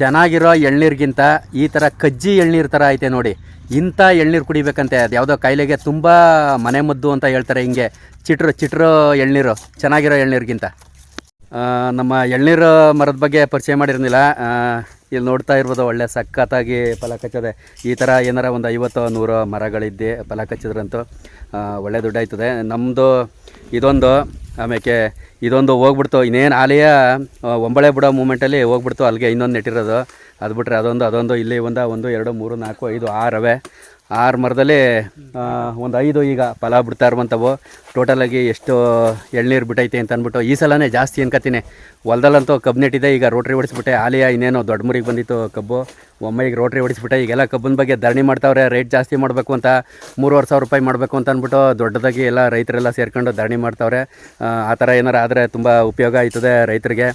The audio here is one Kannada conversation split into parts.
ಚೆನ್ನಾಗಿರೋ ಎಳ್ನೀರಿಗಿಂತ ಈ ಥರ ಕಜ್ಜಿ ಎಳ್ನೀರು ಥರ ಐತೆ ನೋಡಿ. ಇಂಥ ಎಳ್ನೀರು ಕುಡಿಬೇಕಂತೆ. ಅದು ಯಾವುದೋ ಕಾಯಿಲೆಗೆ ತುಂಬ ಮನೆ ಮದ್ದು ಅಂತ ಹೇಳ್ತಾರೆ ಹಿಂಗೆ. ಚಿಟ್ರು ಚಿಟ್ರು ಎಳ್ನೀರು. ಚೆನ್ನಾಗಿರೋ ಎಳ್ನೀರಿಗಿಂತ. ನಮ್ಮ ಎಳ್ನೀರು ಮರದ ಬಗ್ಗೆ ಪರಿಚಯ ಮಾಡಿರಲಿಲ್ಲ. ಇಲ್ಲಿ ನೋಡ್ತಾ ಇರ್ಬೋದು ಒಳ್ಳೆ ಸಖತ್ತಾಗಿ ಫಲ ಕಚ್ಚದೆ. ಈ ಥರ ಏನಾರ ಒಂದು ಐವತ್ತು ನೂರು ಮರಗಳಿದ್ದೆ ಫಲ ಕಚ್ಚಿದ್ರಂತೂ ಒಳ್ಳೆ ದುಡ್ಡಾಯ್ತದೆ. ನಮ್ಮದು ಇದೊಂದು ಆಮೇಲೆ ಇದೊಂದು ಹೋಗ್ಬಿಡ್ತು. ಇನ್ನೇನು ಆಲೆಯ ಒಂಬಳೆ ಬಿಡೋ ಮೂಮೆಂಟಲ್ಲಿ ಹೋಗ್ಬಿಡ್ತು. ಅಲ್ಲಿಗೆ ಇನ್ನೊಂದು ನೆಟ್ಟಿರೋದು. ಅದು ಬಿಟ್ರೆ ಅದೊಂದು ಅದೊಂದು, ಇಲ್ಲಿ ಒಂದು ಒಂದು, ಎರಡು, ಮೂರು, ನಾಲ್ಕು, ಐದು, ಆರವೆ. ಆರು ಮರದಲ್ಲಿ ಒಂದು ಐದು ಈಗ ಫಲ ಬಿಡ್ತಾ ಇರುವಂಥವು ಟೋಟಲಾಗಿ ಎಷ್ಟು ಎಳ್ನೀರು ಬಿಟ್ಟೈತೆ ಅಂತ ಅಂದ್ಬಿಟ್ಟು ಈ ಸಲನೇ ಜಾಸ್ತಿ ಅನ್ಕೋತೀನಿ ಹೊಲದಲ್ಲಂತೂ ಕಬ್ಬು ನೆಟ್ಟಿದೆ ಈಗ ರೋಟ್ರಿ ಹೊಡಿಸ್ಬಿಟ್ಟೆ ಆಲಿಯ ಇನ್ನೇನು ದೊಡ್ಡ ಮುರಿಗೆ ಬಂದಿತ್ತು ಕಬ್ಬು. ಒಮ್ಮೆ ಈಗ ರೋಟ್ರಿ ಹೊಡಿಸ್ಬಿಟ್ಟೆ ಈಗೆಲ್ಲ ಕಬ್ಬಿನ ಬಗ್ಗೆ ಧರಣಿ ಮಾಡ್ತಾವ್ರೆ ರೇಟ್ ಜಾಸ್ತಿ ಮಾಡಬೇಕು ಅಂತ ಮೂರುವರೆ ಸಾವಿರ ರೂಪಾಯಿ ಮಾಡಬೇಕು ಅಂತ ಅಂದ್ಬಿಟ್ಟು ದೊಡ್ಡದಾಗಿ ಎಲ್ಲ ರೈತರೆಲ್ಲ ಸೇರ್ಕೊಂಡು ಧರಣಿ ಮಾಡ್ತಾವ್ರೆ. ಆ, ಥರ ಏನಾರು ಆದರೆ ತುಂಬ ಉಪಯೋಗ ಆಯ್ತದೆ ರೈತರಿಗೆ.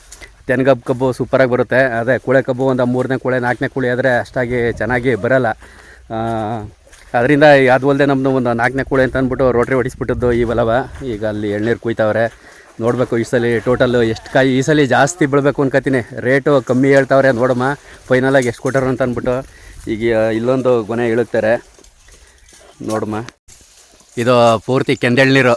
ತೆನ್ಗಬ್ಬು ಕಬ್ಬು ಸೂಪರಾಗಿ ಬರುತ್ತೆ. ಅದೇ ಕೂಳೆ ಕಬ್ಬು ಒಂದು ಮೂರನೇ ಕೂಳೆ ನಾಲ್ಕನೇ ಕೂಳೆ ಆದರೆ ಅಷ್ಟಾಗಿ ಚೆನ್ನಾಗಿ ಬರಲ್ಲ. ಅದರಿಂದ ಅದು ಅಲ್ಲದೆ ನಮ್ಮದು ಒಂದು ನಾಲ್ಕನೇ ಕೂಳೆ ಅಂತ ಅಂದ್ಬಿಟ್ಟು ರೋಟ್ರಿ ಹೊಡಿಸ್ಬಿಟ್ಟದ್ದು ಬಲವ. ಈಗ ಅಲ್ಲಿ ಎಳ್ನೀರು ಕುಯ್ತಾವ್ರೆ. ನೋಡಬೇಕು ಈ ಸಲ ಟೋಟಲ್ ಎಷ್ಟು ಕಾಯಿ ಈ ಸಲ ಜಾಸ್ತಿ ಬೀಳಬೇಕು ಅನ್ಕೋತೀನಿ ರೇಟು ಕಮ್ಮಿ ಹೇಳ್ತಾವ್ರೆ, ನೋಡಮ್ಮ. ಫೈನಲಾಗಿ ಎಷ್ಟು ಕೊಟ್ಟರು ಅಂತ ಅಂದ್ಬಿಟ್ಟು ಈಗ ಇಲ್ಲೊಂದು ಗೊನೆ ಇಳುತ್ತಾರೆ ನೋಡಮ್ಮ. ಇದು ಪೂರ್ತಿ ಕೆಂದೆಳ್ನೀರು.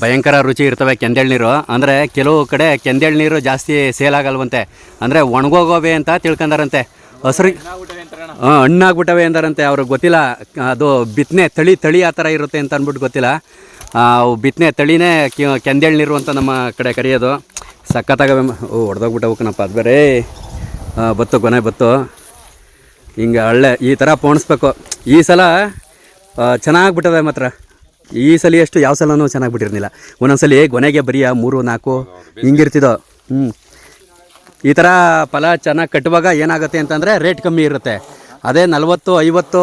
ಭಯಂಕರ ರುಚಿ ಇರ್ತವೆ ಕೆಂದೆಳ್ನೀರು. ಅಂದರೆ ಕೆಲವು ಕಡೆ ಕೆಂದೆಳ್ನೀರು ಜಾಸ್ತಿ ಸೇಲ್ ಆಗಲ್ವಂತೆ. ಅಂದರೆ ಒಣಗೋಗೋವೆ ಅಂತ ತಿಳ್ಕೊಂಡಾರಂತೆ. ಹಸ್ರು ಹಾಂ ಹಣ್ಣಾಗ್ಬಿಟ್ಟವೆ ಅಂದಾರಂತೆ ಅವ್ರಿಗೆ ಗೊತ್ತಿಲ್ಲ. ಅದು ಬಿತ್ತನೆ ತಳಿ ತಳಿ ಆ ಥರ ಇರುತ್ತೆ ಅಂತ ಅಂದ್ಬಿಟ್ಟು ಗೊತ್ತಿಲ್ಲ. ಅವು ಬಿತ್ತನೆ ತಳಿನೇ ಕೆ- ಕೆಂದೆಳ್ನೀರು ಅಂತ ನಮ್ಮ ಕಡೆ ಕರೆಯೋದು. ಸಖತ್ತಾಗವೆ ಮ- ಓ ಹೊಡೆದೋಗ್ಬಿಟ್ಟವಕ್ಕನಪ್ಪ ಅದು ಬೇರೆ. ಬತ್ತು ಕೊನೆ ಬತ್ತು. ಹಿಂಗೆ ಹಳ್ಳೆ ಈ ಥರ ಪೋಣಿಸ್ಬೇಕು. ಈ ಸಲ ಚೆನ್ನಾಗಿ ಬಿಟ್ಟವೆ ಮಾತ್ರ. ಈ ಸಲ ಎಷ್ಟು ಯಾವ ಸಲನೂ ಚೆನ್ನಾಗಿ ಬಿಟ್ಟಿರ್ಲಿಲ್ಲ ಒಂದೊಂದ್ಸಲಿ ಕೊನೆಗೆ ಬರೀ ಮೂರು ನಾಲ್ಕು ಹಿಂಗಿರ್ತಿದ್ದೋ. ಹ್ಞೂ ಈ ಥರ ಫಲ ಚೆನ್ನಾಗಿ ಕಟ್ಟುವಾಗ ಏನಾಗುತ್ತೆ ಅಂತಂದರೆ ರೇಟ್ ಕಮ್ಮಿ ಇರುತ್ತೆ. ಅದೇ ನಲ್ವತ್ತು, ಐವತ್ತು,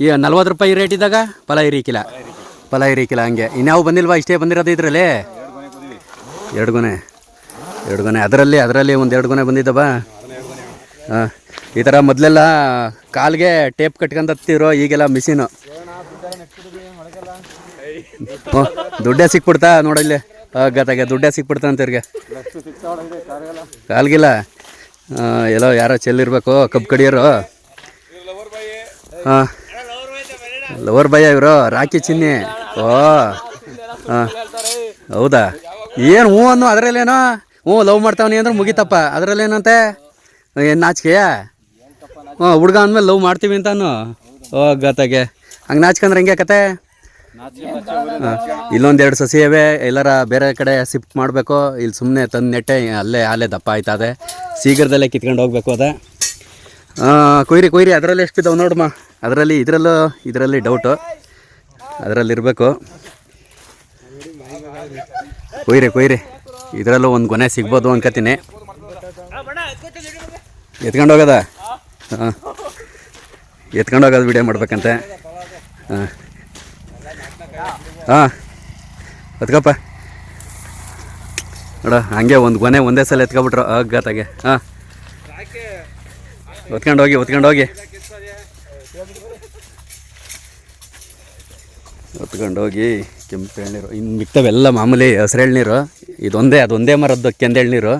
ಈ ನಲ್ವತ್ತು ರೂಪಾಯಿ ರೇಟ್ ಇದ್ದಾಗ ಫಲ ಇರಿಕಿಲ್ಲ. ಫಲ ಇರಿಕಿಲ್ಲ ಹಂಗೆ. ಇನ್ಯಾವು ಬಂದಿಲ್ವಾ? ಇಷ್ಟೇ ಬಂದಿರೋದು ಇದರಲ್ಲಿ? ಎರಡು ಗೊನೆ. ಎರಡು ಗೊನೆ. ಅದರಲ್ಲಿ ಅದರಲ್ಲಿ ಒಂದು ಎರಡು ಗೊನೆ ಬಂದಿದ್ದವ. ಹಾಂ ಈ ಥರ ಮೊದಲೆಲ್ಲ ಕಾಲಿಗೆ ಟೇಪ್ ಕಟ್ಕೊಂಡತ್ತಿರೋ ಈಗೆಲ್ಲ ಮಿಷಿನು. ದುಡ್ಡೇ ಸಿಕ್ಬಿಡ್ತಾ ನೋಡಲ್ಲಿ ಗತಾಗೆ ದುಡ್ಡೇ ಸಿಕ್ಬಿಡ್ತಾನಂತ ಇವ್ರಿಗೆ. ಕಾಲ್ಗಿಲ್ಲ. ಎಲ್ಲೋ ಯಾರೋ ಚೆಲ್ಲಿರ್ಬೇಕು ಕಬ್ಬು ಕಡಿಯೋರು. ಹಾಂ ಲವರ್ ಬಾಯ ಇವರು ರಾಕಿ ಚಿನ್ನಿ. ಓ ಹಾಂ ಹೌದಾ? ಏನು ಹ್ಞೂ ಅನ್ನು ಅದರಲ್ಲೇನೋ? ಹ್ಞೂ, ಲವ್ ಮಾಡ್ತಾವನಿ ಅಂದ್ರೆ ಮುಗಿತಪ್ಪ. ಅದರಲ್ಲೇನಂತೆ? ಏನು ನಾಚಿಕೆಯ? ಹ್ಞೂ, ಹುಡುಗ ಅಂದಮೇಲೆ ಲವ್ ಮಾಡ್ತೀವಿ ಅಂತಾನು. ಓ ಗತಾಗೆ ಹಂಗೆ ನಾಚ್ಕಂದ್ರೆ ಹೆಂಗೆ ಕತೆ ಇಲ್ಲೊಂದು ಎರಡು ಸಸಿ ಇವೆ ಎಲ್ಲರ ಬೇರೆ ಕಡೆ ಶಿಫ್ಟ್ ಮಾಡಬೇಕು. ಇಲ್ಲಿ ಸುಮ್ಮನೆ ತಂದು ನೆಟ್ಟೆ ಅಲ್ಲೇ ಅಲ್ಲೇ ದಪ್ಪ ಆಯ್ತದೆ. ಶೀಘ್ರದಲ್ಲೇ ಕಿತ್ಕೊಂಡು ಹೋಗ್ಬೇಕು ಅದ. ಕೊಯ್ರಿ ಕೊಯ್ರಿ ಅದರಲ್ಲಿ ಎಷ್ಟು ಬಿದ್ದಾವೆ ನೋಡಮ್ಮ ಅದರಲ್ಲಿ ಇದರಲ್ಲೂ ಇದರಲ್ಲಿ ಡೌಟು ಅದರಲ್ಲಿ ಇರಬೇಕು. ಕೊಯ್ರಿ ಕೊಯ್ರಿ. ಇದರಲ್ಲೂ ಒಂದು ಗೊನೆ ಸಿಗ್ಬೋದು ಅನ್ಕೋತೀನಿ ಎತ್ಕೊಂಡು ಹೋಗೋದ? ಹಾಂ. ಎತ್ಕೊಂಡು ಹೋಗೋದು ವಿಡಿಯೋ ಮಾಡ್ಬೇಕಂತೆ. ಹಾಂ. ಹಾಂ, ಎತ್ಕಪ್ಪ. ನೋಡ, ಹಂಗೆ ಒಂದು ಗೊನೆ ಒಂದೇ ಸಲ ಎತ್ಕೊಬಿಟ್ರು, ಅಗ್ಗತ್ತಾಗೆ. ಹಾಂ. ಒತ್ಕೊಂಡು ಹೋಗಿ ಒತ್ಕೊಂಡು ಹೋಗಿ ಹೊತ್ಕೊಂಡು ಹೋಗಿ ಕೆಂಪು ಎಳ್ನೀರು. ಇನ್ನು ಮಿಕ್ತವೆಲ್ಲ ಮಾಮೂಲಿ ಹಸಿರು ಎಳ್ನೀರು ಇದೊಂದೇ, ಅದೊಂದೇ ಮರದ್ದು ಕೆಂದು ಎಳ್ನೀರು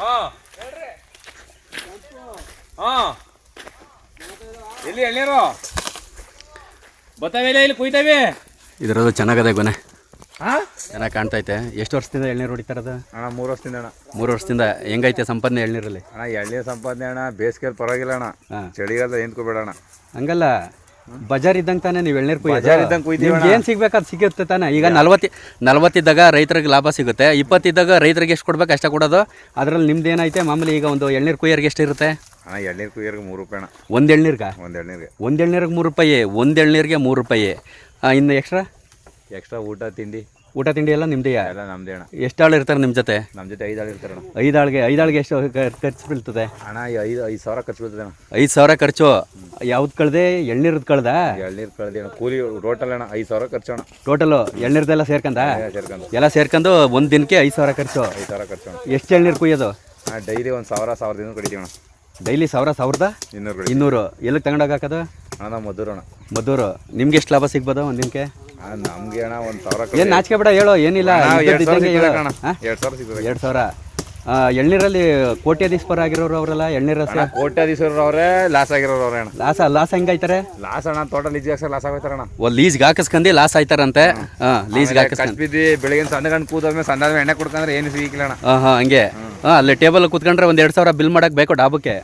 ಹಾ ಹಾ ಎಲ್ಲಿ ಎಳ್ನೀರು? ಬತ್ತಾವೆ ಇಲ್ಲಿ ಕುಯ್ತಾವೆ. ಇದರದ್ದು ಚೆನ್ನಾಗದೆ ಗೊನೆ. ಹಾ ಚೆನ್ನಾಗಿ ಕಾಣ್ತೈತೆ. ಎಷ್ಟು ವರ್ಷದಿಂದ ಎಳ್ನೀರು ಹೊಡಿತಾರದ? ಅಣ್ಣ ಮೂರು ವರ್ಷದಿಂದ ಅಣ್ಣ. ಮೂರು ವರ್ಷದಿಂದ ಹೆಂಗೈತೆ ಸಂಪಾದನೆ ಎಳ್ನೀರಲ್ಲಿ? ಅಣ್ಣ ಎಳ್ನೀರು ಸಂಪಾದನೆ ಅಣ್ಣ ಬೇಸಿಗೆಯಲ್ಲಿ ಪರವಾಗಿಲ್ಲ ಅಣ್ಣ. ಹಾಂ. ಚಳಿಗಾಲದ ಏನ್ ಕೊಬೇಡ ಅಣ್ಣ. ಹಂಗಲ್ಲ ಬಜಾರ್ ಇದ್ದಂಗೆ ತಾನೇ ನೀವು ಎಳ್ನೀರು ಬಜಾರ್ ಇದ್ದಂಗೆ ಕುಯ್ತೀವಿ ಅಣ್ಣ. ಏನು ಸಿಗ್ಬೇಕು ಅದು ಸಿಗುತ್ತೆ ತಾನೇ? ಈಗ ನಲ್ವತ್ತಿ ನಲ್ವತ್ತಿದ್ದಾಗ ರೈತರಿಗೆ ಲಾಭ ಸಿಗುತ್ತೆ. ಇಪ್ಪತ್ತಿದ್ದಾಗ ರೈತರಿಗೆ ಎಷ್ಟು ಕೊಡ್ಬೇಕು ಅಷ್ಟೇ ಕೊಡೋದು. ಅದರಲ್ಲಿ ನಿಮ್ದು ಏನೈತೆ ಮಾಮೂಲಿ ಈಗ ಒಂದು ಎಳ್ನೀರು ಕುಯ್ಯರ್ಗೆ ಎಷ್ಟು ಇರುತ್ತೆ ಅಣ್ಣ ಎಳ್ನೀರು ಕುಯ್ಯರ್ಗೆ ಮೂರು ರೂಪಾಯಿ ಅಣ್ಣ. ಒಂದು ಎಳ್ನೀರ್ಗ? ಒಂದು ಎಳ್ನೀರಿಗೆ. ಒಂದು ಎಳ್ನೀರಿಗೆ ಮೂರು ರೂಪಾಯಿ ಒಂದು ಎಳ್ನೀರಿಗೆ ಮೂರು ರೂಪಾಯಿ. ಇನ್ನು ಎಕ್ಸ್ಟ್ರಾ ಎಕ್ಸ್ಟ್ರಾ ಊಟ ತಿಂಡಿ. ಊಟ ತಿಂಡಿ ಎಲ್ಲ ನಿಮ್ಮದೇ ಎಲ್ಲ ನಮ್ದೇ ಅಣ್ಣ. ಎಷ್ಟು ಆಳು ಇರ್ತಾರೆ ನಿಮ್ಮ ಜೊತೆ? ನಮ್ಮ ಜೊತೆ ಐದು ಆಳು ಇರ್ತಾರೆ ಅಣ್ಣ. ಐದು ಆಳ್ಗೆ ಎಷ್ಟು ಖರ್- ಖರ್ಚು ಬೀಳ್ತದೆ. ಅಣ್ಣ ಈ ಐದು ಐದು ಸಾವಿರ ಖರ್ಚು ಬೀಳ್ತದೆ ಅಣ್ಣ. ಐದು ಸಾವಿರ ಖರ್ಚು. ಯಾವ್ದು ಕಳ್ದೆ? ಎಳ್ನೀರದ್ದು ಕಳ್ದ? ಎಳ್ನೀರು ಕಳ್ದಿ ಅಣ್ಣ. ಕೂಲಿ ರೋಟಲ್ ಅಣ್ಣ ಐದು ಸಾವಿರ ಖರ್ಚು ಅಣ್ಣ. ಟೋಟಲು ಎಳ್ನೀರ್ದೆಲ್ಲ ಸೇರ್ಕಂದ? ಎಲ್ಲ ಸೇರ್ಕೊಂಡು ಎಲ್ಲ ಸೇರ್ಕೊಂಡು ಒಂದು ದಿನಕ್ಕೆ ಐದು ಸಾವಿರ ಖರ್ಚು. ಐದು ಸಾವಿರ ಖರ್ಚು ಅಣ್ಣ. ಎಷ್ಟು ಎಳ್ನೀರು ಕುಯ್ಯೋದು? ಅಣ್ಣ ಡೈಲಿ ಒಂದು ಸಾವಿರ ಸಾವಿರದಿಂದ ಕಡಿತೀವಿ ಅಣ್ಣ. ಡೈಲಿ ಸಾವಿರ ಸಾವಿರದ ಇನ್ನೂರು ಇನ್ನೂರು. ಎಲ್ಲಿಗೆ ತಗೊಂಡೋಗಾಕದು ಅಣ್ಣ ನಾವು ಮಧುರ ಅಣ್ಣ ಮದ್ದೂರು. ನಿಮ್ಗೆ ಎಷ್ಟು ಲಾಭ ಸಿಗ್ಬೋದು ಒಂದಿನಕ್ಕೆ ದಿನಕ್ಕೆ? ಅಣ್ಣ ನಮ್ಗೆ ಅಣ್ಣ ಒಂದು ಸಾವಿರ ಏನು ನಾಚಿಕೆ ಬೇಡ ಹೇಳು. ಏನಿಲ್ಲ ಎರಡು ಸಾವಿರ ಸಿಗ್ತದೆ ಅಣ್ಣ. ಎರಡ್ ಸಾವಿರ ಎಳ್ನೀರಲ್ಲಿ ಕೋಟ್ಯಾಧೀಶ್ವರ ಆಗಿರೋರು ಅವರೆಲ್ಲ ಎಳ್ನೀರ ಕೋಟ್ಯಾಧೀಶ್ವರ ಅವರೇ ಲಾಸ್ ಆಗಿರೋರು ಅವ್ರೆ ಅಣ್ಣ. ಲಾಸ್ ಲಾಸ್ ಹೆಂಗಾಯ್ತಾರೆ ಲಾಸ್ ಅಣ್ಣ ತೋಟ ಟೋಟಲ್ ಹಾಕ್ಸ ಲಾಸ್ ಆಗೈತಾರ ಅಣ್ಣ. ಓ ಲೀಸ್ಗೆ ಹಾಕಿಸ್ಕೊಂಡು ಲಾಸ್ ಆಯ್ತಾರಂತೆ? ಹಾಂ ಲೀಸ್ಗೆ ಹಾಕಿಸ್ಕೊಂಡು ಬೆಳಿಗ್ಗೆ ಸಣ್ಣ ಗಂಟು ಕೂದಾದ್ಮೇಲೆ ಸಣ್ಣ ಎಣ್ಣೆ ಕೊಡ್ಕಂದ್ರೆ ಏನು ಸಿಗಿಲ್ಲ ಅಣ್ಣ. ಹಾಂ ಹಾಂ ಹಂಗೆ. ಹಾಂ ಅಲ್ಲಿ ಟೇಬಲ್ ಕುತ್ಕೊಂಡ್ರೆ ಒಂದು ಎರಡು ಸಾವಿರ ಬಿಲ್ ಮಾಡಕ್ಕೆ ಬೇಕು ಡಾಬಕ್ಕೆ.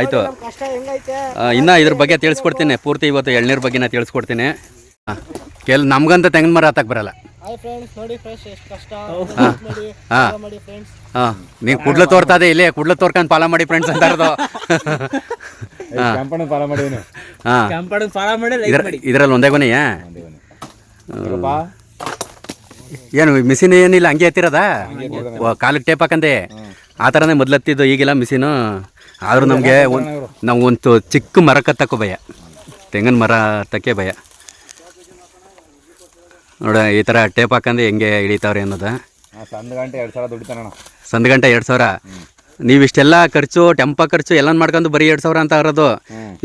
ಆಯ್ತು ಇನ್ನು ಇದ್ರ ಬಗ್ಗೆ ತಿಳಿಸ್ಕೊಡ್ತೀನಿ. ಪೂರ್ತಿ ಇವತ್ತು ಎಳ್ನೀರ್ ಬಗ್ಗೆನ ತಿಳಿಸ್ಕೊಡ್ತೀನಿ. ಹಾಂ ಕೆಲ್ ನಮ್ಗಂತ ತೆಂಗಿನ ಮರ ಹತ್ತಕ್ಕೆ ಬರಲ್ಲ. ಹಾಯ್ ಫ್ರೆಂಡ್ಸ್ ನೋಡಿ ಫ್ರೆಂಡ್ಸ್ ಎಷ್ಟು ಕಷ್ಟ. ಮಾಡಿ ಹಾಂ. ಮಾಡಿ ಫ್ರೆಂಡ್ಸ್ ಹಾಂ ನೀವು ಕುಡ್ಲು ತೋರ್ತದೆ ಇಲ್ಲೇ ಕುಡ್ಲು ತೋರ್ಕೊಂಡು ಪಾಲ ಮಾಡಿ ಫ್ರೆಂಡ್ಸ್ ಅಂತ ಇದರಲ್ಲಿ ಒಂದೇ ಕೊನೆಯಾ ಏನು ಮಿಷಿನ್ ಏನಿಲ್ಲ ಹಂಗೆ ಹತ್ತಿರದ ಕಾಲಿಗೆ ಟೇಪ್ ಹಾಕಂದೆ. ಆ ಥರನೇ ಮೊದ್ಲತ್ತಿದ್ದು ಈಗಿಲ್ಲ ಮಿಷಿನು ಆದರೂ ನಮಗೆ ಒಂದು ನಾವು ಒಂದು ಚಿಕ್ಕ ಮರಕ್ಕೆ ತಕ್ಕೋ ಭಯ. ತೆಂಗಿನ ಮರ ತಕ್ಕೆ ಭಯ. ನೋಡ ಈ ಥರ ಟೇಪ್ ಹಾಕಂದು ಹೆಂಗೆ ಹಿಡಿತಾವ್ರಿ ಅನ್ನೋದು. ಸಂದ್ ಗಂಟೆ ಎರಡು ಸಾವಿರ ದುಡಿತಾನಣ್ಣ. ಸಂದ್ ಗಂಟೆ ಎರಡು ಸಾವಿರ? ನೀವು ಇಷ್ಟೆಲ್ಲ ಖರ್ಚು ಟೆಂಪ ಖರ್ಚು ಎಲ್ಲ ಮಾಡ್ಕೊಂಡು ಬರೀ ಎರಡ್ ಸಾವಿರ ಅಂತ ಇರೋದು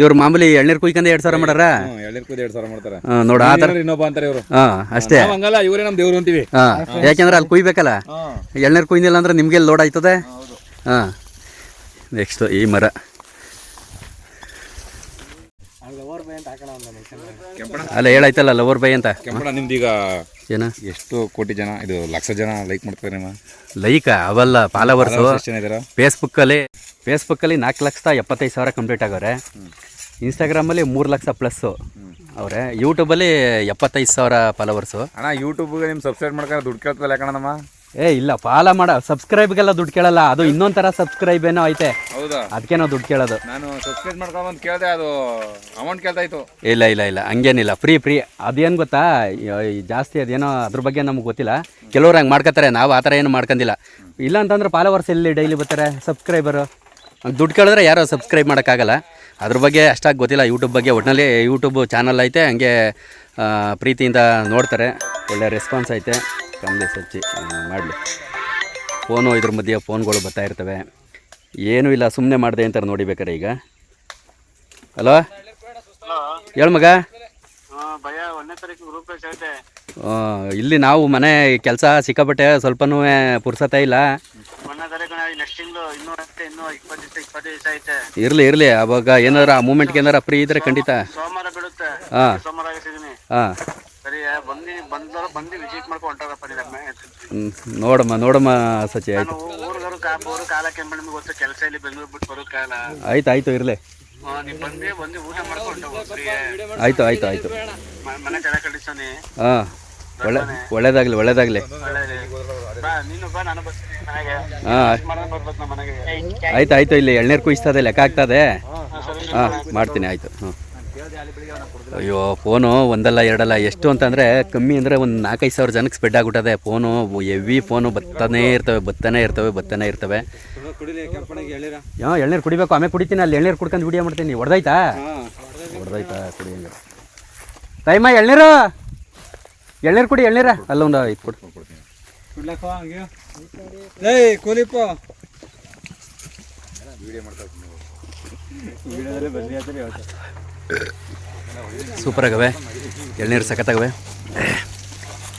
ಇವ್ರು ಮಾಮೂಲಿ ಎಳ್ನೀರ್ ಕುಯ್ಕೊಂಡು ಎರಡ್ ಸಾವಿರ ಮಾಡಾರ ನೋಡ ಎಳ್ನೀರು ಕೂದಿ ಎರಡು ಸಾವಿರ ಮಾಡ್ತಾರೆ. ಹಾಂ ಆ ಥರ ಇನ್ನೊಬ್ಬ ಅಂತಾರೆ ಇವರು. ಹಾಂ ಅಷ್ಟೇ. ಹಂಗಲ್ಲ ಇವರೇ ನಮ್ಮ ದೇವ್ರು ಅಂತೀವಿ. ಹಾಂ ಯಾಕೆಂದ್ರೆ ಅಲ್ಲಿ ಕುಯ್ಬೇಕಲ್ಲ? ಎಳ್ನೀರ್ ಕುಯ್ದಿಲ್ಲ ಅಂದ್ರೆ ನಿಮ್ಗೆ ಲೋಡ್ ಆಯ್ತದೆ? ಹಾ ನೆಕ್ಸ್ಟ್ ಈ ಮರ. ಅಲ್ಲ ಹೇಳಾಯ್ತಲ್ಲ ಲವರ್ ಬೈ ಅಂತ. ನಿಮ್ದೀಗ ಏನ ಎಷ್ಟು ಕೋಟಿ ಜನ ಇದು ಲಕ್ಷ ಜನ ಲೈಕ್ ಮಾಡ್ತಾರೆ ನಿಮ್ಮ? ಲೈಕ ಅವಲ್ಲ ಫಾಲೋವರ್ಸು ಎಷ್ಟು ಜನ ಇದಾರ? ಫೇಸ್ಬುಕ್ಕಲ್ಲಿ ಫೇಸ್ಬುಕ್ಕಲ್ಲಿ ನಾಲ್ಕು ಲಕ್ಷದ ಎಪ್ಪತ್ತೈದು ಸಾವಿರ ಕಂಪ್ಲೀಟ್ ಆಗವ್ರೆ. ಇನ್ಸ್ಟಾಗ್ರಾಮಲ್ಲಿ ಮೂರು ಲಕ್ಷ ಪ್ಲಸ್ಸು ಅವರೇ ಯೂಟ್ಯೂಬಲ್ಲಿ ಎಪ್ಪತ್ತೈದು ಸಾವಿರ ಫಾಲೋವರ್ಸು ಅಣ್ಣ ಯೂಟ್ಯೂಬ್ಗೆ ನಿಮ್ಮ ಸಬ್ಸ್ಕ್ರೈಬ್ ಮಾಡ್ಕೊಂಡು ದುಡ್ಡು ಕೇಳ್ತದಲ್ಲ ಯಾಕಣ್ಣ ನಮ್ಮ? ಏ ಇಲ್ಲ ಫಾಲೋ ಮಾಡ. ಸಬ್ಸ್ಕ್ರೈಬ್ಗೆಲ್ಲ ದುಡ್ಡು ಕೇಳಲ್ಲ. ಅದು ಇನ್ನೊಂದು ಥರ ಸಬ್ಸ್ಕ್ರೈಬ್ ಏನೋ ಐತೆ. ಹೌದಾ? ಅದಕ್ಕೆ ನಾವು ದುಡ್ಡು ಕೇಳೋದು. ನಾನು ಸಬ್ಸ್ಕ್ರೈಬ್ ಮಾಡ್ಕೊಂಡು ಬಂದು ಕೇಳಿದೆ ಅದು ಅಮೌಂಟ್ ಕೇಳ್ತಾ ಇತ್ತು. ಇಲ್ಲ ಇಲ್ಲ ಇಲ್ಲ. ಹಂಗೇನಿಲ್ಲ. ಫ್ರೀ ಫ್ರೀ ಅದೇನು ಗೊತ್ತಾ? ಈ- ಈ ಜಾಸ್ತಿ ಅದೇನೋ ಅದ್ರ ಬಗ್ಗೆ ನಮ್ಗೆ ಗೊತ್ತಿಲ್ಲ. ಕೆಲವ್ರು ಹಂಗೆ ಮಾಡ್ಕೊತಾರೆ ನಾವು ಆ ಥರ ಏನು ಮಾಡ್ಕೊಂಡಿಲ್ಲ ಇಲ್ಲ ಅಂತಂದ್ರೆ ಫಾಲೋವರ್ಸ್ ಎಲ್ಲಿ ಡೈಲಿ ಬರ್ತಾರೆ? ಸಬ್ಸ್ಕ್ರೈಬರು ದುಡ್ಡು ಕೇಳಿದ್ರೆ ಯಾರೋ ಸಬ್ಸ್ಕ್ರೈಬ್ ಮಾಡೋಕ್ಕಾಗಲ್ಲ. ಅದ್ರ ಬಗ್ಗೆ ಅಷ್ಟಾಗಿ ಗೊತ್ತಿಲ್ಲ. ಯೂಟ್ಯೂಬ್ ಬಗ್ಗೆ ಒಟ್ಟಿನಲ್ಲಿ ಯೂಟ್ಯೂಬ್ ಚಾನಲ್ ಐತೆ. ಹಂಗೆ ಆ, ಪ್ರೀತಿಯಿಂದ ನೋಡ್ತಾರೆ. ಒಳ್ಳೆ ರೆಸ್ಪಾನ್ಸ್ ಐತೆ. ಕಮ್ಮಿ ಸಚ್ಚಿ ಮಾಡಲಿ. ಫೋನು ಇದ್ರ ಮಧ್ಯೆ ಫೋನ್ಗಳು ಬರ್ತಾ ಇರ್ತವೆ. ಏನೂ ಇಲ್ಲ ಸುಮ್ಮನೆ ಮಾಡಿದೆ ಅಂತಾರೆ ನೋಡಿ ಬೇಕಾರೆ ಈಗ. ಹಲೋ. ಹೇಳು ಮಗ. ಇಲ್ಲಿ ನಾವು ಮನೆ ಕೆಲಸ ಸಿಕ್ಕಾಪಟ್ಟೆ ಸ್ವಲ್ಪನೂ ಪುರ್ಸತ್ತೆ ಇಲ್ಲ. ಇರ್ಲಿ ಇರ್ಲಿ ಅವಾಗ ಏನಾರ ಆ ಮೂಮೆಂಟ್ಗೆ ಏನಾರ ಫ್ರೀ ಇದ್ರೆ ಖಂಡಿತ. ಹಾಂ. ಹಾಂ. ಬಂದು ಬಂದವರು ಬಂದು ವಿಸಿಟ್ ಮಾಡ್ಕೊಂಡು ಹೊಂಟೋಗಪ್ಪ ನಿನ್ನ ನೋಡಮ್ಮ ನೋಡಮ್ಮ ಸಚಿ ಆಯ್ತು. ಊರುಗಾರು ಕಾ ಬೋರು ಕಾಲ ಕೆಂಬ ನಿಮ್ಗೆ ಗೊತ್ತು ಕೆಲಸ ಇಲ್ಲಿ ಬೆಂಗಳೂರು ಬಿಟ್ಟು ಬರೋಕ್ಕಾಗಲ್ಲ ಆಯ್ತು ಆಯ್ತು ಇರ್ಲಿ. ನೀವು ಬಂದು ಬಂದು ಊಟ ಮಾಡ್ಕೊಂಡು ಆಯ್ತು ಆಯ್ತು ಆಯ್ತು. ಮನೆ ಕೆಳ ಕಳಿಸ್ತಾನೆ ಹಾಂ ಒಳ್ಳೆ ಒಳ್ಳೇದಾಗ್ಲಿ ಒಳ್ಳೇದಾಗ್ಲಿ. ಹಾಂ. ಆಯ್ತು ಆಯ್ತು ಇಲ್ಲಿ ಎಳ್ನೀರು ಕುಯ್ಸ್ತದೆ ಲೆಕ್ಕ ಆಗ್ತದೆ ಹಾಂ ಮಾಡ್ತೀನಿ ಆಯ್ತು ಹ್ಞೂ ಅಯ್ಯೋ ಫೋನು ಒಂದಲ್ಲ ಎರಡಲ್ಲ ಎಷ್ಟು ಅಂತಂದರೆ ಕಮ್ಮಿ ಅಂದರೆ ಒಂದು ನಾಲ್ಕೈದು ಸಾವಿರ ಜನಕ್ಕೆ ಸ್ಪ್ರೆಡ್ ಆಗ್ಬಿಟ್ಟದೆ. ಫೋನು ಎವಿ ಫೋನು ಬತ್ತಾನೇ ಇರ್ತವೆ ಬತ್ತನೇ ಇರ್ತವೆ ಬತ್ತನೇ ಇರ್ತವೆ. ಹಾಂ ಎಳ್ನೀರು ಕುಡಿಬೇಕು ಆಮೇಲೆ ಕುಡಿತೀನಿ ಅಲ್ಲಿ ಎಳ್ನೀರು ಕುಡ್ಕೊಂಡು ವಿಡಿಯೋ ಮಾಡ್ತೀನಿ. ಹೊಡೆದಾಯ್ತಾ? ಹೊಡೆದಾಯ್ತಾ ಕುಡಿ ಹಂಗೆ ಟೈಮ ಎಳ್ನೀರು? ಎಳ್ನೀರು ಕುಡಿ ಎಳ್ನೀರ. ಅಲ್ಲೊಂದು ಇದು ಕೊಡು. ಏಯ್ ಕೂಲಿಪ್ಪ ಸೂಪರ್ ಆಗವೆ. ಎಳ್ನೀರು ಸಖತ್ತಾಗವೆ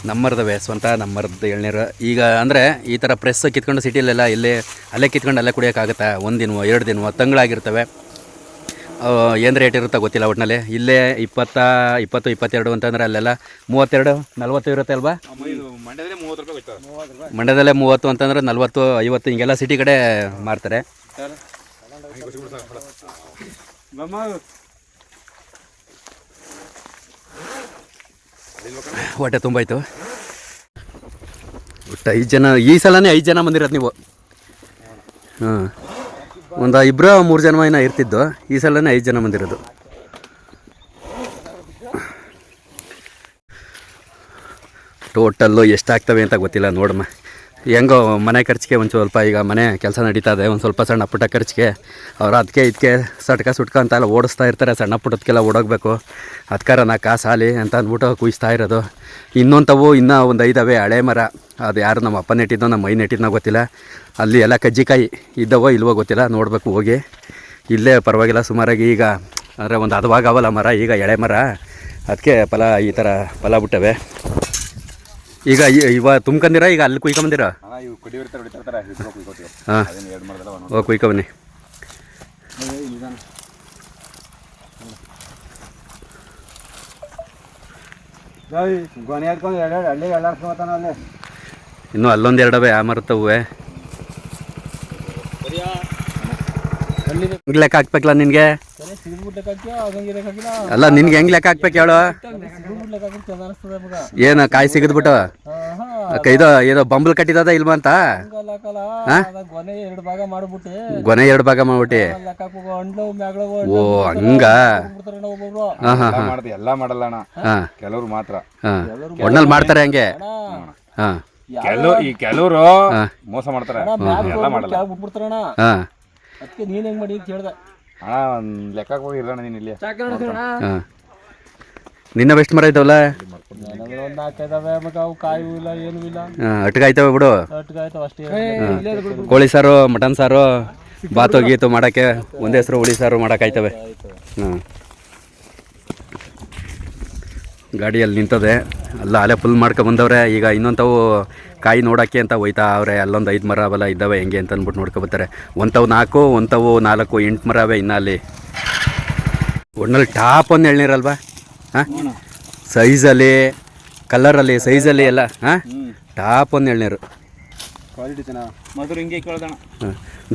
ನಮ್ಮರ್ದವೆ, ಸ್ವಂತ ನಮ್ಮರ್ದು ಎಳ್ನೀರು. ಈಗ ಅಂದರೆ ಈ ಥರ ಪ್ರೆಸ್ ಕಿತ್ಕೊಂಡು ಸಿಟಿಲೆಲ್ಲ ಇಲ್ಲೇ, ಅಲ್ಲೇ ಕಿತ್ಕೊಂಡು ಅಲ್ಲೇ ಕುಡಿಯೋಕ್ಕಾಗುತ್ತಾ ಒಂದು ದಿನವೋ, ಎರಡು ದಿನವೋ, ತಂಗಳಾಗಿರ್ತವೆ. ಏನು ರೇಟ್ ಇರುತ್ತೆ ಗೊತ್ತಿಲ್ಲ ಒಟ್ಟಿನಲ್ಲಿ ಇಲ್ಲೇ ಇಪ್ಪತ್ತ, ಇಪ್ಪತ್ತು, ಇಪ್ಪತ್ತೆರಡು ಅಂತಂದರೆ ಅಲ್ಲೆಲ್ಲ ಮೂವತ್ತೆರಡು, ನಲ್ವತ್ತು ಇರುತ್ತೆ ಅಲ್ವಾ? ಮಂಡ್ಯದಲ್ಲಿ ಮೂವತ್ತು ಅಂತಂದರೆ ನಲ್ವತ್ತು, ಐವತ್ತು ಹಿಂಗೆಲ್ಲ ಸಿಟಿ ಕಡೆ ಮಾರ್ತಾರೆ. ಹೊಟ್ಟೆ ತುಂಬಾಯ್ತು. ಒಟ್ಟು ಐದು ಜನ, ಈ ಸಲನೇ ಐದು ಜನ ಬಂದಿರೋದು ನೀವು. ಹಾಂ. ಒಂದು ಇಬ್ಬರು ಮೂರು ಜನ ಏನೋ ಇರ್ತಿದ್ದು. ಈ ಸಲನೇ ಐದು ಜನ ಬಂದಿರೋದು. ಟೋಟಲ್ಲು ಎಷ್ಟಾಗ್ತವೆ ಅಂತ ಗೊತ್ತಿಲ್ಲ, ನೋಡಮ್ಮ. ಹೆಂಗೋ ಮನೆ ಖರ್ಚಿಗೆ ಒಂದು ಸ್ವಲ್ಪ ಈಗ ಮನೆ ಕೆಲಸ ನಡೀತಾ ಇದೆ, ಒಂದು ಸ್ವಲ್ಪ ಸಣ್ಣ ಪುಟ್ಟ ಖರ್ಚಿಗೆ. ಅವ್ರು ಅದಕ್ಕೆ ಇದಕ್ಕೆ ಸಟ್ಕ ಸುಟ್ಕ ಅಂತ ಎಲ್ಲ ಓಡಿಸ್ತಾ ಇರ್ತಾರೆ, ಸಣ್ಣ ಪುಟ್ಟದಕ್ಕೆಲ್ಲ ಓಡೋಗಬೇಕು. ಅದಕ್ಕಾರ ನಾ ಕಾಸು ಹಾಲಿ ಅಂತ ಅಂದ್ಬಿಟ್ಟು ಕುಯಿಸ್ತಾ ಇರೋದು. ಇನ್ನೊಂಥವು ಇನ್ನೂ ಒಂದು ಐದವೆ ಹಳೆ ಮರ. ಅದು ಯಾರು ನಮ್ಮ ಅಪ್ಪ ನೆಟ್ಟಿದ್ದೋ, ನಮ್ಮ ಮೈ ನೆಟ್ಟಿದ್ದೋ ಗೊತ್ತಿಲ್ಲ. ಅಲ್ಲಿ ಎಲ್ಲ ಕಜ್ಜಿಕಾಯಿ ಇದ್ದವೋ ಇಲ್ವೋ ಗೊತ್ತಿಲ್ಲ, ನೋಡಬೇಕು ಹೋಗಿ. ಇಲ್ಲೇ ಪರವಾಗಿಲ್ಲ, ಸುಮಾರಾಗಿ ಈಗ ಅಂದರೆ ಒಂದು ಹದವಾಗವಲ್ಲ ಮರ, ಈಗ ಎಳೆ ಮರ. ಅದಕ್ಕೆ ಫಲ ಈ ಥರ ಫಲ ಬಿಟ್ಟವೆ. ಈಗ ಇವ ತುಂಬ್ಕಂದಿರ? ಈಗ ಅಲ್ಲಿ ಕುಯ್ಕೊಂಬಂದಿರ? ಹಾಂ ಓ ಕುಯ್ಕ ಬನ್ನಿ ಇನ್ನು ಅಲ್ಲೊಂದು ಎರಡವೆ ಆ ಮರ್ತವೆ ಹೆಂಗ್ ಲೆಕ್ಕ ಹಾಕ್ಬೇಕಲ್ಲ ನಿನ್ಗೆ? ಅಲ್ಲ ನಿನ್ಗೆ ಹೆಂಗ್ ಲೆಕ್ಕ ಹಾಕ್ಬೇಕು ಹೇಳು? ಏನ ಕಾಯಿ ಸಿಗದ್ಬಿಟ್ಟು? ಇದು ಏನೋ ಬಂಬಲ್ ಕಟ್ಟಿದದ ಇಲ್ವಾ ಅಂತ? ಗೊನೆ ಎರಡು ಭಾಗ ಮಾಡ್ಬಿಟ್ಟಿ. ಓ ಹಂಗ? ಎಲ್ಲ ಎಲ್ಲ ಮಾಡಲ್ಲ ಅಣ್ಣ. ಹಾಂ. ಕೆಲವ್ರು ಮಾತ್ರ. ಒಣ್ಣಲ್ ಒಣ್ಣಲ್ಲಿ ಮಾಡ್ತಾರೆ ಹಂಗೆ? ಕೆಲವು ಈ ಕೆಲವರು ಮೋಸ ಮಾಡ್ತಾರೆ. ಎಲ್ಲ ಮಾಡಲ್ಲ. ಅದಕ್ಕೆ ನೀನ್ ಹೆಂಗ್ ಮಾಡಿ ಅಂತ ಹೇಳ್ದೆ. ಅಣ್ಣ ಒಂದ್ ಲೆಕ್ಕಕ್ಕೆ ಹೋಗಿರೋಣ ನೀನು ಇಲ್ಲಿ. ಹಾಂ. ನಿನ್ನ ಬೆಸ್ಟ್ ಮರ ಇದ್ದಾವಲ್ಲ? ಏನಾದ್ರು ಒಂದ್ ಇದಾವೆ ಮಗ ಅವು ಕಾಯೂ ಇಲ್ಲ ಏನೂ ಇಲ್ಲ. ಹಾಂ ಅಟ್ಕಾಯ್ತವೆ ಬಿಡು. ಅಟ್ಗಾಯ್ತಾವ ಅಷ್ಟೇ. ಕೋಳಿ ಸಾರು ಮಟನ್ ಸಾರು ಬಾತು ಗೀತು ಮಾಡಕ್ಕೆ ಒಂದೇ ಹೆಸರು ಹುಳಿ ಸಾರು ಮಾಡೋಕ್ಕಾಯ್ತವೆ ಹಾಂ. ಗಾಡಿಯಲ್ಲಿ ನಿಂತದೆ ಅಲ್ಲ ಅಲೆ ಫುಲ್ ಮಾಡ್ಕೊ ಬಂದವ್ರೆ. ಈಗ ಇನ್ನೊಂಥವು ಕಾಯಿ ನೋಡೋಕ್ಕೆ ಅಂತ ಹೋಯ್ತಾ ಅವರೇ ಅಲ್ಲೊಂದು ಐದು ಮರ ಅವೆಲ್ಲ ಇದ್ದಾವೆ ಹೆಂಗೆ ಅಂತ ಅಂದ್ಬಿಟ್ಟು ನೋಡ್ಕೊ ಬರ್ತಾರೆ. ಒಂಥವು ನಾಲ್ಕು ಒಂಥವು ನಾಲ್ಕು ಎಂಟು ಮರ ಅವೆ ಇನ್ನು ಅಲ್ಲಿ. ಒಣ್ಣಲ್ಲಿ ಟಾಪ್ ಒಂದು ಎಳ್ನೀರಲ್ವಾ? ಹಾಂ? ಸೈಜಲ್ಲಿ ಕಲರಲ್ಲಿ ಸೈಜಲ್ಲಿ ಎಲ್ಲ ಹಾಂ? ಟಾಪ್ ಒಂದು ಎಳ್ನೀರು.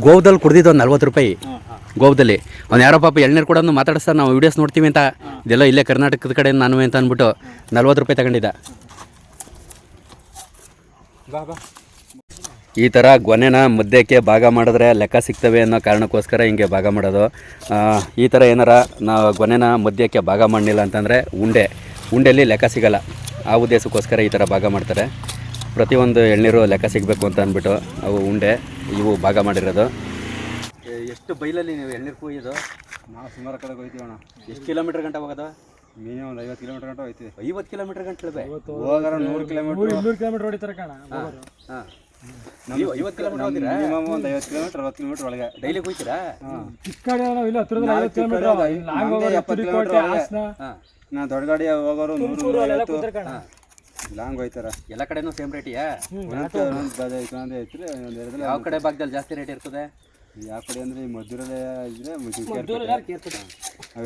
ಗೋವ್ದಲ್ಲಿ ಕುಡ್ದಿದ್ದು ಒಂದು ನಲ್ವತ್ತು ರೂಪಾಯಿ. ಗೋವ್ದಲ್ಲಿ. ಅವ್ನು ಯಾರೋ ಪಾಪ ಎಳ್ನೀರು ಕೂಡ ಮಾತಾಡಿಸ್ತಾರೆ ನಾವು ವೀಡಿಯೋಸ್ ನೋಡ್ತೀವಿ ಅಂತ. ಇದೆಲ್ಲ ಇಲ್ಲೇ ಕರ್ನಾಟಕದ ಕಡೆ ನಾನು ಅಂತ ಅಂದ್ಬಿಟ್ಟು ನಲ್ವತ್ತು ರೂಪಾಯಿ ತಗೊಂಡಿದ್ದ. ಈ ಥರ ಗೊನೆನ ಮಧ್ಯಕ್ಕೆ ಭಾಗ ಮಾಡಿದ್ರೆ ಲೆಕ್ಕ ಸಿಗ್ತವೆ ಅನ್ನೋ ಕಾರಣಕ್ಕೋಸ್ಕರ ಹಿಂಗೆ ಭಾಗ ಮಾಡೋದು. ಆ, ಈ ಥರ ಏನಾರ ನಾವು ಗೊನೆನ ಮಧ್ಯಕ್ಕೆ ಭಾಗ ಮಾಡಲಿಲ್ಲ ಅಂತಂದರೆ ಉಂಡೆ. ಉಂಡೆಯಲ್ಲಿ ಲೆಕ್ಕ ಸಿಗಲ್ಲ. ಆ ಉದ್ದೇಶಕ್ಕೋಸ್ಕರ ಈ ಥರ ಭಾಗ ಮಾಡ್ತಾರೆ. ಪ್ರತಿಯೊಂದು ಎಳ್ನೀರು ಲೆಕ್ಕ ಸಿಗಬೇಕು ಅಂತ ಅಂದ್ಬಿಟ್ಟು ಅವು ಉಂಡೆ ಇವು ಭಾಗ ಮಾಡಿರೋದು. ಎಷ್ಟು ಬೈಲಲ್ಲಿ ನೀವು ಎಳ್ನೀರು ಕುಯ್ಯೋದು? ನಾವು ಸುಮಾರು ಕಡೆ ಹೋಗ್ತೀವಣ್ಣ ಅಣ್ಣ. ಎಷ್ಟು ಕಿಲೋಮೀಟ್ರ್ ಗಂಟೆ ಹೋಗೋದು? ಮಿನಿಮಮ್ ಒಂದು ಐವತ್ತು ಕಿಲೋಮೀಟರ್ ಗಂಟೆ ಹೋಯ್ತೀವಿ. ಐವತ್ತು ಕಿಲೋಮೀಟರ್ ಗಂಟೆ ಹೋಗಾರ ನೂರು ಕಿಲೋಮೀಟರ್ ಇನ್ನೂರು ಕಿಲೋಮೀಟರ್ ಹೊಡಿತಾರೆ ಕಣ ಹಾಂ ನೀವು ಐವತ್ತು ಕಿಲೋಮೀಟ್ರ್ ಹೋಗ್ತೀರಾ? ಮಿನಿಮಮ್ ಒಂದು ಐವತ್ತು ಕಿಲೋಮೀಟರ್ ಅರವತ್ತು ಕಿಲೋಮೀಟರ್ ಒಳಗೆ. ಡೈಲಿ ಕುಯ್ತೀರಾ? ಚಿಕ್ಕ ಗಾಡಿ ನಾವು ಇಲ್ಲ ಹತ್ತಿರದ ನಾಲ್ಕು ಐವತ್ತು ಕಿಲೋಮೀಟರ್ ಎಪ್ಪತ್ತು ಕಿಲೋಮೀಟರ್ ಹಾಸನ. ಹಾಂ. ನಾ ದೊಡ್ಡ ಗಾಡಿ ಹೋಗೋರು ನೂರು ಐವತ್ತು ಕಣ ಲಾಂಗ್ ಹೋಯ್ತಾರ. ಎಲ್ಲ ಕಡೆನೂ ಸೇಮ್ ರೇಟಿಯಾ ಯಾವ ಕಡೆ ಭಾಗದಲ್ಲಿ ಜಾಸ್ತಿ ರೇಟ್ ಇರ್ತದೆ? ಯಾವ ಕಡೆ ಅಂದ್ರೆ ಈ ಮದ್ದೂರಲ್ಲೇ ಇದ್ರೆ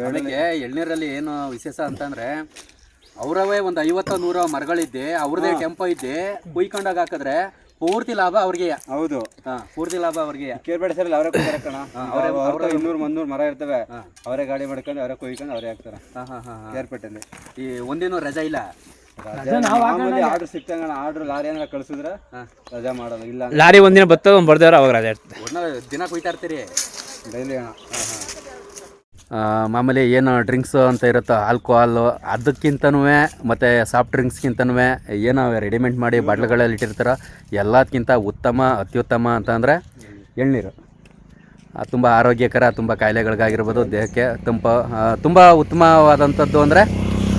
ಅದಕ್ಕೆ ಎಳ್ನೀರಲ್ಲಿ ಏನು ವಿಶೇಷ ಅಂತಂದ್ರೆ ಅವರವೇ ಒಂದು ಐವತ್ತು ನೂರ ಮರಗಳಿದ್ದೆ ಅವ್ರದೇ ಟೆಂಪೋ ಇದ್ದೆ ಕುಯ್ಕೊಂಡಾಗ ಹಾಕಿದ್ರೆ ಪೂರ್ತಿ ಲಾಭ ಅವ್ರಿಗೆ. ಹೌದು. ಹಾಂ ಪೂರ್ತಿ ಲಾಭ ಅವ್ರಿಗೆ. ಕೇರ್ಬೇಡ ಸರ್ ಅವರೇ ಕೊಡ್ತಾರೆ ಕಣ. ಅವರೇ ಅವ್ರ ಇನ್ನೂರು ಮುನ್ನೂರು ಮರ ಇರ್ತವೆ. ಅವರೇ ಗಾಡಿ ಮಾಡ್ಕೊಂಡು ಅವರೇ ಕೊಯ್ಕೊಂಡು ಅವರೇ ಹಾಕ್ತಾರೆ. ಹಾಂ ಹಾಂ ಹಾಂ ಕೇರ್ಪೇಟೆಯಲ್ಲಿ ಈ ಒಂದಿನೂ ರಜಾ ಇಲ್ಲ. ಆರ್ಡರ್ ಸಿಕ್ತಂಗ ಆರ್ಡರ್ ಲಾರಿ ಏನಾರ ಕಳ್ಸಿದ್ರೆ ರಜಾ ಮಾಡೋದು. ಇಲ್ಲ ಲಾರಿ ಒಂದಿನ ಬರ್ತದ ಒಂದು ಬರ್ದೇವ್ರ ಅವಾಗ ರಜಾ ಇರ್ತದೆ. ದಿನ ಕುಯ್ತಾ ಇರ್ತೀರಿ? ಡೈಲಿ ಅಣ್ಣ. ಮಾಮೂಲಿ ಏನು ಡ್ರಿಂಕ್ಸ್ ಅಂತ ಇರುತ್ತೋ? ಆಲ್ಕೋಹಾಲ್ ಅದಕ್ಕಿಂತನೂ ಮತ್ತು ಸಾಫ್ಟ್ ಡ್ರಿಂಕ್ಸ್ಗಿಂತನೂ ಏನೋ ರೆಡಿಮೇಡ್ ಮಾಡಿ ಬಾಟ್ಲ್ಗಳಲ್ಲಿ ಇಟ್ಟಿರ್ತಾರೋ? ಎಲ್ಲದಕ್ಕಿಂತ ಉತ್ತಮ ಅತ್ಯುತ್ತಮ ಅಂತಂದರೆ ಎಳ್ನೀರು. ತುಂಬ ಆರೋಗ್ಯಕರ ತುಂಬ ಕಾಯಿಲೆಗಳಿಗಾಗಿರ್ಬೋದು ದೇಹಕ್ಕೆ ತುಂಬ ತುಂಬ ಉತ್ತಮವಾದಂಥದ್ದು ಅಂದರೆ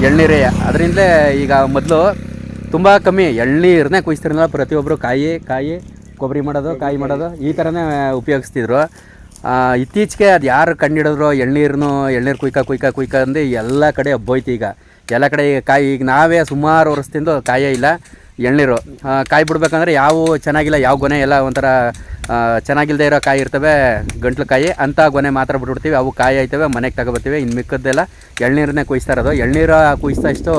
ಎಳ್ನೀರೇ. ಅದರಿಂದಲೇ ಈಗ ಮೊದಲು ತುಂಬ ಕಮ್ಮಿ. ಎಳ್ನೀರನ್ನೇ ಕುಯ್ಸ್ತಿರಲಿಲ್ಲ. ಪ್ರತಿಯೊಬ್ಬರು ಕಾಯಿ ಕಾಯಿ, ಕೊಬ್ಬರಿ ಮಾಡೋದು, ಕಾಯಿ ಮಾಡೋದು, ಈ ಥರನೇ ಉಪಯೋಗಿಸ್ತಿದ್ರು. ಇತ್ತೀಚೆಗೆ ಅದು ಯಾರು ಕಂಡಿಡಿದ್ರು ಎಳ್ನೀರನ್ನು ಎಳ್ನೀರು ಕುಯ್ಕ ಕುಯ್ಕ ಕುಯ್ಕ ಅಂದು ಎಲ್ಲ ಕಡೆ ಹಬ್ಬೋಯ್ತು ಈಗ. ಎಲ್ಲ ಕಡೆ ಈಗ ಕಾಯಿ ಈಗ ನಾವೇ ಸುಮಾರು ವರ್ಷದಿಂದ ಕಾಯೇ ಇಲ್ಲ. ಎಳ್ನೀರು. ಕಾಯಿ ಬಿಡ್ಬೇಕಂದ್ರೆ ಯಾವ ಚೆನ್ನಾಗಿಲ್ಲ, ಯಾವ ಗೊನೆ ಎಲ್ಲ ಒಂಥರ ಚೆನ್ನಾಗಿಲ್ಲದೆ ಇರೋ ಕಾಯಿ ಇರ್ತವೆ, ಗಂಟ್ಲು ಕಾಯಿ. ಅಂಥ ಗೊನೆ ಮಾತ್ರ ಬಿಟ್ಬಿಡ್ತೀವಿ. ಅವು ಕಾಯಿ ಆಯ್ತವೆ, ಮನೆಗೆ ತಗೊಬರ್ತೀವಿ. ಇನ್ನು ಮಿಕ್ಕದ್ದೆಲ್ಲ ಎಳ್ನೀರನ್ನೇ ಕುಯ್ಸ್ತಾ ಇರೋದು. ಎಳ್ನೀರು ಕುಯ್ಸ್ತಾ ಇಷ್ಟು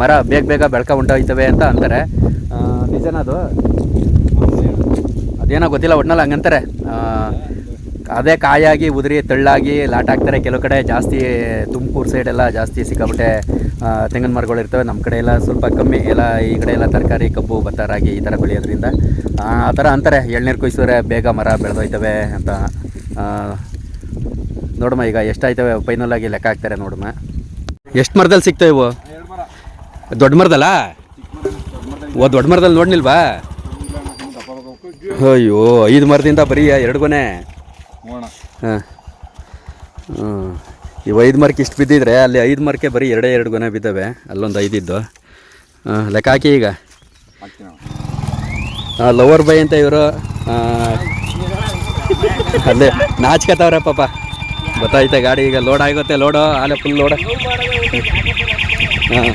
ಮರ ಬೇಗ ಬೇಗ ಬೆಳ್ಕ ಉಂಟೋಯ್ತವೆ ಅಂತ ಅಂತಾರೆ. ನಿಜನ ಅದು? ಅದೇನೋ ಗೊತ್ತಿಲ್ಲ, ಒಟ್ನಲ್ಲಿ ಹಂಗಂತಾರೆ. ಅದೇ ಕಾಯಾಗಿ, ಉದುರಿ, ತೆಳ್ಳಾಗಿ, ಲಾಟ್ ಹಾಕ್ತಾರೆ. ಕೆಲವು ಕಡೆ ಜಾಸ್ತಿ ತುಮಕೂರು ಸೈಡೆಲ್ಲ ಜಾಸ್ತಿ ಸಿಕ್ಕಾಬಿಟ್ಟೆ ತೆಂಗಿನ ಮರಗಳು ಇರ್ತವೆ. ನಮ್ಮ ಕಡೆ ಎಲ್ಲ ಸ್ವಲ್ಪ ಕಮ್ಮಿ. ಎಲ್ಲ ಈ ಕಡೆ ಎಲ್ಲ ತರಕಾರಿ, ಕಬ್ಬು, ಭತ್ತ, ರಾಗಿ ಈ ಥರ ಬೆಳೆಯೋದ್ರಿಂದ, ಆ ಥರ ಅಂತಾರೆ. ಎಳ್ನೀರು ಕುಯ್ಸಿದ್ರೆ ಬೇಗ ಮರ ಬೆಳೆದೋಯ್ತವೆ ಅಂತ. ನೋಡಮ್ಮ, ಈಗ ಎಷ್ಟಾಯ್ತವೆ? ಫೈನಲ್ ಆಗಿ ಲೆಕ್ಕ ಹಾಕ್ತಾರೆ ನೋಡಮ್ಮ. ಎಷ್ಟು ಮರದಲ್ಲಿ ಸಿಗ್ತವೆ ಇವು? ದೊಡ್ಡ ಮರದಲ್ಲ? ಓ, ದೊಡ್ಡ ಮರದಲ್ಲಿ ನೋಡ್ನಿಲ್ವಾ? ಅಯ್ಯೋ, ಐದು ಮರದಿಂದ ಬರೀ ಎರಡು ಗೊನೆ. ಹಾಂ. ಹ್ಞೂ ಇವು ಐದು ಮರಕ್ಕೆ ಇಷ್ಟು ಬಿದ್ದಿದ್ರೆ ಅಲ್ಲಿ ಐದು ಮಾರ್ಕೆ ಬರೀ ಎರಡೇ ಎರಡು ಗೊನೆ ಬಿದ್ದಾವೆ. ಅಲ್ಲೊಂದು ಐದಿದ್ದು ಹಾಂ ಲೆಕ್ಕ ಹಾಕಿ ಈಗ. ಲವರ್ ಬೈ ಅಂತ ಇವರು ಅಲ್ಲೇ ನಾಚ್ಕತ್ತವ್ರೆ ಪಾಪ. ಗೊತ್ತಾಯ್ತೆ ಗಾಡಿ ಈಗ ಲೋಡ್ ಆಗುತ್ತೆ ಲೋಡು ಅಲ್ಲೇ ಫುಲ್ ಲೋಡ್ ಹಾಂ.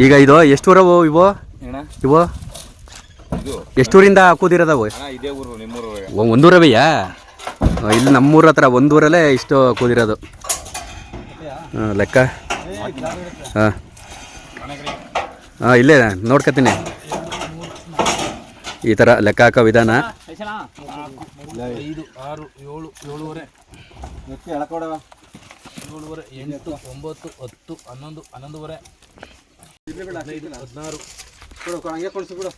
ಈಗ ಇದು ಎಷ್ಟು ಊರವು ಇವು? ಅಣ್ಣ ಇವು? ಇದು. ಎಷ್ಟೂರಿಂದ ಕೂದಿರೋದವು? ಅಣ್ಣ ಇದೇ ಊರು ನಿಮ್ಮೂರು ಒ- ಒಂದೂರವೆಯಾ? ಇಲ್ಲಿ ನಮ್ಮೂರ ಹತ್ರ ಒಂದೂರಲ್ಲೇ ಇಷ್ಟು ಕೂದಿರೋದು. ಹಾಂ ಲೆಕ್ಕ. ಹಾಂ. ಹಾಂ ಇಲ್ಲೇ ನೋಡ್ಕೊತೀನಿ. ಈ ಥರ ಲೆಕ್ಕ ಹಾಕೋ ವಿಧಾನ. ಐದು ಆರು ಏಳು ಏಳುವರೆ. ಎತ್ತಿ ಎಳ್ಕೊಡವ ಏಳುವರೆ ಎಂಟು ಒಂಬತ್ತು ಹತ್ತು ಹನ್ನೊಂದು ಹನ್ನೊಂದುವರೆ. ಹದಿನಾರು. ಕೊಡು ಕೊಡು, ಹಂಗೆ ಕೊಡ್ಸಿ ಬಿಡ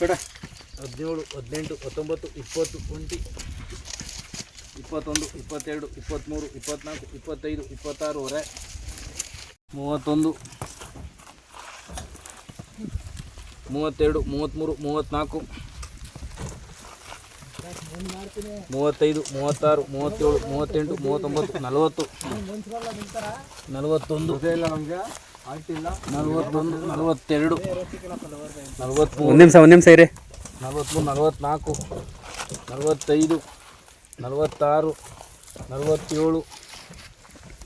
ಬೇಡ ಹದಿನೇಳು ಹದಿನೆಂಟು ಹತ್ತೊಂಬತ್ತು ಇಪ್ಪತ್ತು ಟ್ವೆಂಟಿ ಇಪ್ಪತ್ತೊಂದು ಇಪ್ಪತ್ತೆರಡು ಇಪ್ಪತ್ತ್ಮೂರು ಇಪ್ಪತ್ತ್ನಾಲ್ಕು ಇಪ್ಪತ್ತೈದು ಇಪ್ಪತ್ತಾರೂವರೆ. ಮೂವತ್ತೊಂದು. ಮೂವತ್ತೆರಡು ಮೂವತ್ತ್ಮೂರು ಮೂವತ್ತ್ನಾಲ್ಕು. ಮೂವತ್ತೈದು ಮೂವತ್ತಾರು ಮೂವತ್ತೇಳು ಮೂವತ್ತೆಂಟು ಮೂವತ್ತೊಂಬತ್ತು ನಲವತ್ತು. ನಲವತ್ತೊಂದು. ಇಲ್ಲ ನಮಗೆ? ನಲವತ್ತೊಂದು ನಲವತ್ತೆರಡು. ನಲವತ್ತ್ಮೂರು ಒಂದು ನಿಮಿಷ ಒಂದು ನಿಮಿಷ ಇರಿ. ನಲವತ್ತ್ಮೂರು ನಲವತ್ತ್ನಾಲ್ಕು ನಲವತ್ತೈದು ನಲವತ್ತಾರು ನಲವತ್ತೇಳು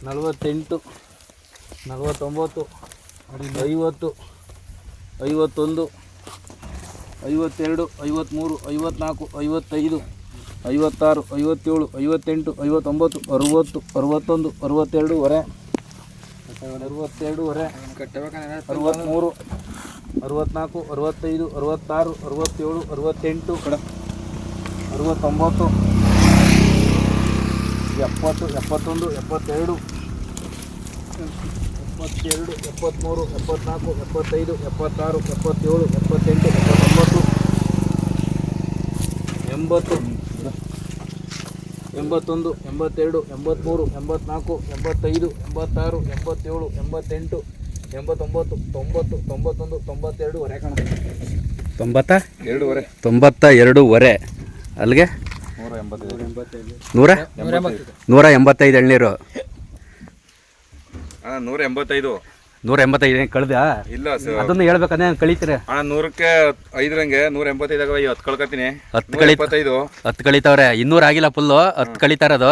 ನಲವತ್ತೆಂಟು ನಲವತ್ತೊಂಬತ್ತು ಐವತ್ತು ಐವತ್ತೊಂದು ಐವತ್ತೆರಡು ಐವತ್ತ್ಮೂರು ಐವತ್ತ್ನಾಲ್ಕು ಐವತ್ತೈದು ಐವತ್ತಾರು ಐವತ್ತೇಳು ಐವತ್ತೆಂಟು ಐವತ್ತೊಂಬತ್ತು ಅರುವತ್ತು ಅರುವತ್ತೊಂದು ಅರುವತ್ತೆರಡುವರೆ. ಅರುವತ್ತೆರಡುವರೆ ಅರವತ್ಮೂರು ಅರವತ್ನಾಲ್ಕು ಅರವತ್ತೈದು ಅರವತ್ತಾರು ಅರವತ್ತೇಳು ಅರವತ್ತೆಂಟು ಅರವತ್ತೊಂಬತ್ತು ಎಪ್ಪತ್ತು ಎಪ್ಪತ್ತೊಂದು ಎಪ್ಪತ್ತೆರಡು ಎಪ್ಪತ್ತೆರಡು ಎಪ್ಪತ್ತ್ಮೂರು ಎಪ್ಪತ್ನಾಲ್ಕು ಎಪ್ಪತ್ತೈದು ಎಪ್ಪತ್ತಾರು ಎಪ್ಪತ್ತೇಳು ಎಪ್ಪತ್ತೆಂಟು ಎಪ್ಪತ್ತೊಂಬತ್ತು ಎಂಬತ್ತು. ಎಂಬತ್ತೊಂದು ಎಂಬತ್ತೆರಡು ಎಂಬತ್ತ್ಮೂರು ಎಂಬತ್ನಾಲ್ಕು ಎಂಬತ್ತೈದು ಎಂಬತ್ತಾರು ಎಂಬತ್ತೇಳು ಎಂಬತ್ತೆಂಟು ಎಂಬತ್ತೊಂಬತ್ತು ತೊಂಬತ್ತು ತೊಂಬತ್ತೊಂದು ತೊಂಬತ್ತೆರಡು ವರೆ ಕಣ. ತೊಂಬತ್ತ? ಎರಡೂವರೆ. ತೊಂಬತ್ತ ಎರಡೂವರೆ. ಅಲ್ಲಿಗೆ? ನೂರ ಎಂಬತ್ತೈದು. ನೂರ ನೂರ? ಎಂಬತ್ತೈದು. ಎಳ್ನೀರು. ಹಾಂ ನೂರ ಎಂಬತ್ತೈದು. ನೂರ ಎಂಬತ್ತೈದು ಕಳ್ದ ಇಲ್ಲ ಸರ್. ಅದನ್ನು ಹೇಳ್ಬೇಕಂದ್ರೆ ಕಳಿತೀರ? ಅಣ್ಣ ನೂರಕ್ಕೆ ಐದರಂಗೆ ನೂರ ಎಂಬತ್ತೈದಾಗ ಹತ್ತು ಕಳ್ಕತೀನಿ ಹತ್ತು ಕಳಿ ಇಪ್ಪತ್ತೈದು ಹತ್ತು ಕಳಿತಾವ್ರೆ ಇನ್ನೂರ ಆಗಿಲ್ಲ ಫುಲ್ಲು ಹತ್ತು ಕಳಿತಾರ ಅದು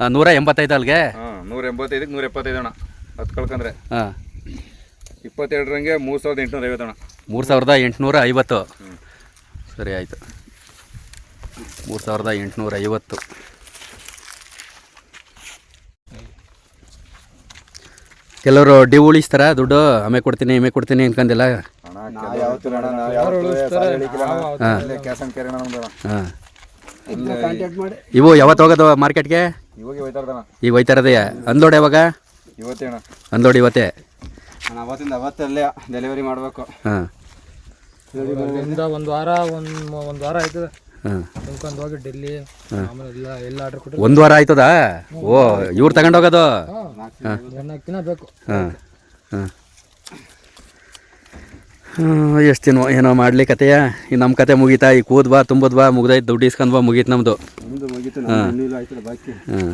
ಆ, ನೂರ ಎಂಬತ್ತೈದು ಅಲ್ಲಿಗೆ ಹಾಂ ನೂರ ಎಂಬತ್ತೈದಕ್ಕೆ ನೂರ ಎಪ್ಪತ್ತೈದು ಅಣ್ಣ. ಹತ್ತು ಕಳ್ಕಂದ್ರೆ. ಹಾಂ. ಇಪ್ಪತ್ತೆರಡರಂಗೆ ಮೂರು ಸಾವಿರದ ಎಂಟುನೂರ ಐವತ್ತು ಅಣ್ಣ. ಮೂರು ಸಾವಿರದ ಎಂಟುನೂರ ಐವತ್ತು. ಸರಿ ಆಯಿತು. ಮೂರು ಸಾವಿರದ ಎಂಟುನೂರ ಐವತ್ತು. ಕೆಲವರು ಡಿ ಉಳಿಸ್ತಾರ ದುಡ್ಡು ಆಮೆ ಕೊಡ್ತೀನಿ ಆಮೇಲೆ ಕೊಡ್ತೀನಿ ಅನ್ಕಂದಿಲ್ಲ. ಹಾಂ. ಕಾಂಟ್ಯಾಕ್ಟ್ ಮಾಡಿ. ಇವು ಯಾವತ್ತು ಹೋಗೋದು ಮಾರ್ಕೆಟ್ಗೆ? ಈಗ ಹೋಯ್ತಾ ಇರೋದಯ್ಯ ಅನ್ಲೋಡ್ ಯಾವಾಗ? ಇವತ್ತೇ ಅಣ್ಣ. ಇವತ್ತೇ? ನಾನು ಅವತ್ತಿಂದ ಅವತ್ತಲ್ಲೇ ಡೆಲಿವರಿ ಮಾಡಬೇಕು. ಹಾಂ. ಒಂದು ವಾರ ಒಂದು ಒಂದು ವಾರ ಆಯ್ತದೆ. ಹೋಗಿ ಡೆಲ್ಲಿ ಆಮೇಲೆ ಎಲ್ಲ ಎಲ್ಲ ಆರ್ಡರ್ ಕೊಟ್ಟರೆ ಒಂದು ವಾರ ಆಯ್ತದಾ? ಓ ಇವ್ರು ತಗೊಂಡೋಗೋದು ನಾಲ್ಕು ದಿನ ಬೇಕು. ಹಾಂ ಹಾಂ. ಎಷ್ಟು ದಿನ ಏನೋ ಮಾಡಲಿ ಕತೆಯ? ಈ ನಮ್ಮ ಕತೆ ಮುಗೀತಾ? ಈ ಕೂದ್ ಬಾ ತುಂಬದ್ ಬಾ ಮುಗ್ದಾಯ್ತು ದುಡ್ಡು ನಮ್ಮದು ಬಾ ಮುಗೀತು ಹಾಂ.